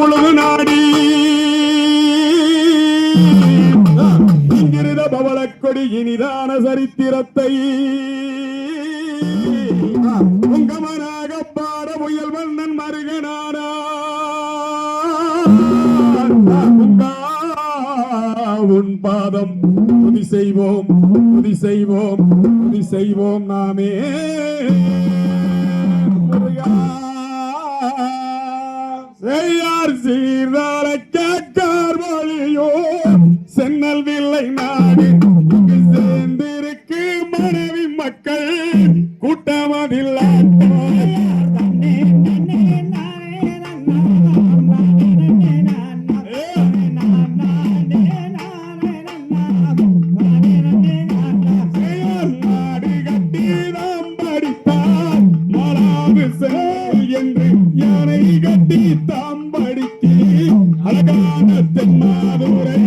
முழுது நாடி. இங்கிருந்த பவளக்கொடி இனிதான சரித்திரத்தை. உங்கமனாக பாட முயல் மன்னன் மருகனானா. உன் பாதம். துதி செய்வோம் துதி செய்வோம் துதி செய்வோம் நாமே. முருகா. செய்யார் சீர்தார கேட்டார் மொழியோ. சென்னல் வில்லை நாடு சேர்ந்திருக்கு மனைவி மக்கள். கூட்டமதில்லை அழகான தென்மாதுரை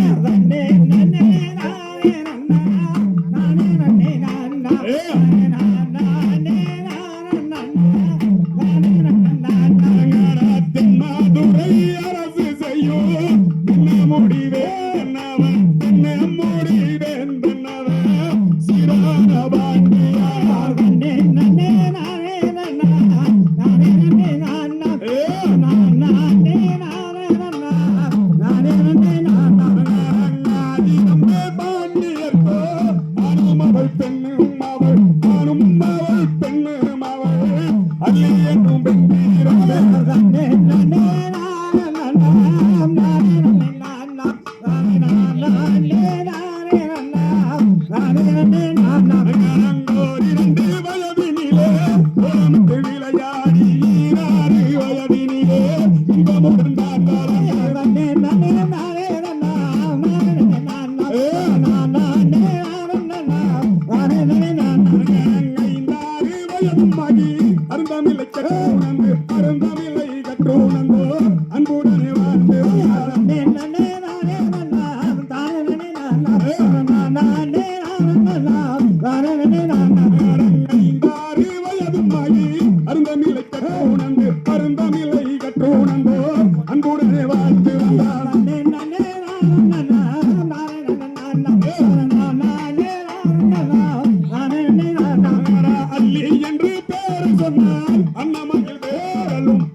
தென்மாதுரை அரசு செய்யும் என்ன முடிவேன் அவன் என்ன முடிவேன் தன்னவன் சிறான பாண்டியார் Mm-hmm.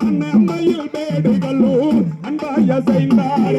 அன்னம்மையில் பேடுகளும் அன்பாய செய்தாள்